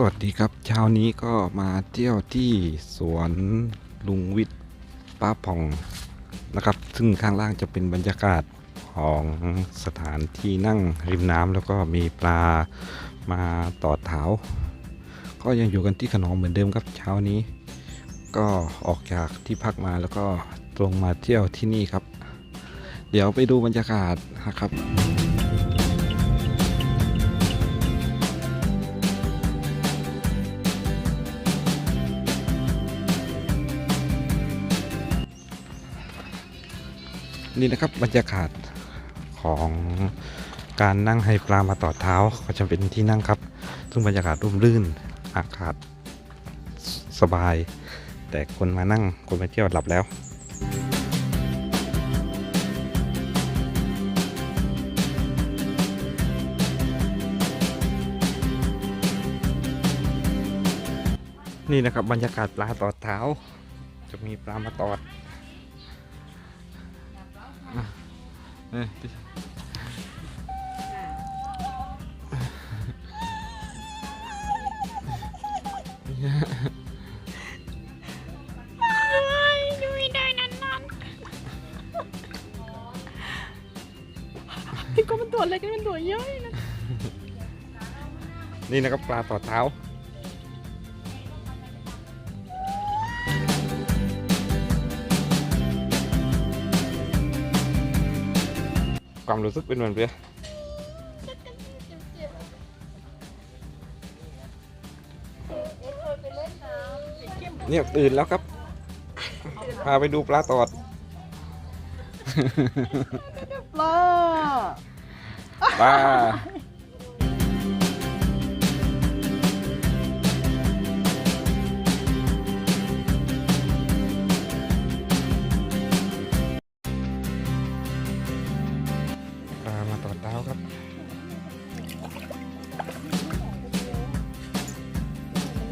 สวัสดีครับ เช้านี้ก็มาเที่ยวที่สวนลุงวิทย์ป้าผ่องนะครับ ซึ่งข้างล่างจะเป็นบรรยากาศของสถานที่นั่งริมน้ำแล้วก็มีปลามาต่อเท้า ก็ยังอยู่กันที่ขนอมเหมือนเดิมครับเช้านี้ ก็ออกจากที่พักมาแล้วก็ตรงมาเที่ยวที่นี่ครับ เดี๋ยวไปดูบรรยากาศนะครับ นี่นะครับบรรยากาศของการนั่งให้ปลามาต่อเท้าก็จะเป็นที่นั่งครับ ซึ่งบรรยากาศร่มรื่นอากาศสบาย แต่คนมานั่งคนมาเที่ยวหลับแล้วนี่นะครับบรรยากาศปลาต่อเท้า จะมีปลามาตอด เอ้ยพี่ดูไม่ได้นานๆก็มันตัวเล็กนี่มันตัวย่อยนะ นี่นะครับปลาต่อเท้า ความรู้สึกเป็นเหมือนเพื่อเนี่ยตื่นแล้วครับ พาไปดูปลาตอด ปลาปลา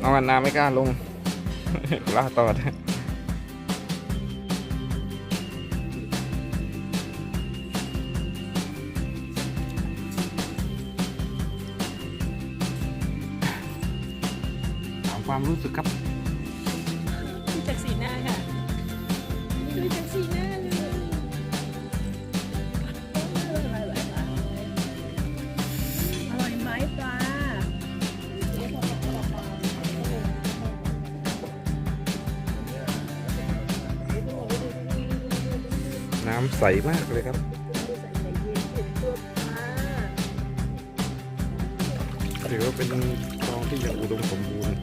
เอาอันนาไม่กล้าลงล่าตอดถามความรู้สึกครับ น้ำใสมากเลยครับถือว่าเป็นคลองที่ยังอุดมสมบูรณ์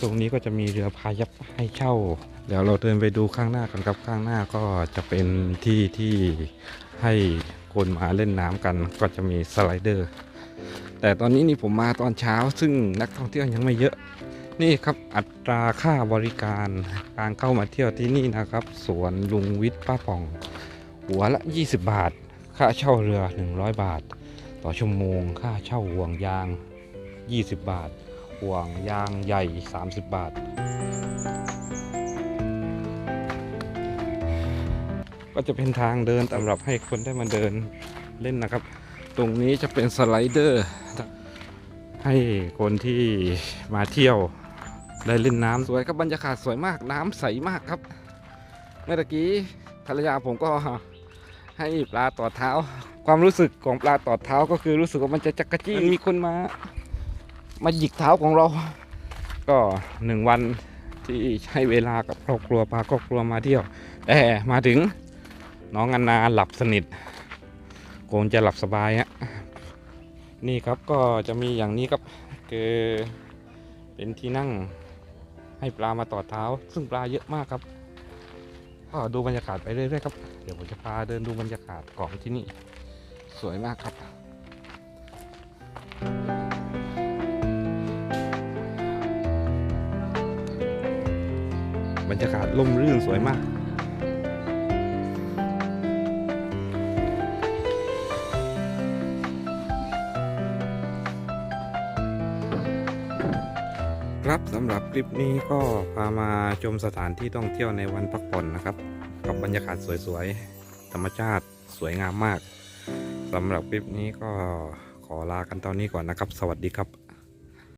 ตรงนี้ก็จะมีเรือพายับให้เช่า เดี๋ยวเราเดินไปดูข้างหน้ากันครับข้างหน้าก็จะเป็นที่ที่ให้คนมาเล่นน้ำกันก็จะมีสไลเดอร์ แต่ตอนนี้นี่ผมมาตอนเช้า ซึ่งนักท่องเที่ยวยังไม่เยอะ นี่ครับอัตราค่าบริการการเข้ามาเที่ยวที่นี่นะครับ สวนลุงวิทย์ป้าป่อง หัวละ 20 บาท ค่าเช่าเรือ 100 บาท ต่อชั่วโมง ค่าเช่าห่วงยาง 20 บาท ห่วงยางใหญ่ 30 บาทก็จะเป็นทางเดินสำหรับให้คนได้มาเดินเล่นนะครับ ตรงนี้จะเป็นสไลเดอร์ ให้คนที่มาเที่ยวได้เล่นน้ำสวยครับบรรยากาศสวยมากน้ำใสมากครับ เมื่อกี้ภรรยาผมก็ให้ปลาต่อเท้า ความรู้สึกของปลาต่อเท้าก็คือรู้สึกว่ามันจะจักกะจี้มีคนมา มาหยิกเท้าของเรา ก็หนึ่งวันที่ใช้เวลากับครอบครัวพาครอบครัวมาเที่ยว แต่มาถึงน้องอันนาหลับสนิท คงจะหลับสบายฮะนี่ครับก็จะมีอย่างนี้ครับคือเป็นที่นั่งให้ปลามาต่อเท้า ซึ่งปลาเยอะมากครับก็ดูบรรยากาศไปเรื่อยๆครับ เดี๋ยวผมจะพาเดินดูบรรยากาศของที่นี่ สวยมากครับบรรยากาศร่มรื่นสวยมาก ครับสำหรับคลิปนี้ก็พามาชมสถานที่ท่องเที่ยวในวันพักผ่อนนะครับ กับบรรยากาศสวยๆ ธรรมชาติสวยงามมากสำหรับคลิปนี้ก็ขอลากันตอนนี้ก่อนนะครับ สวัสดีครับ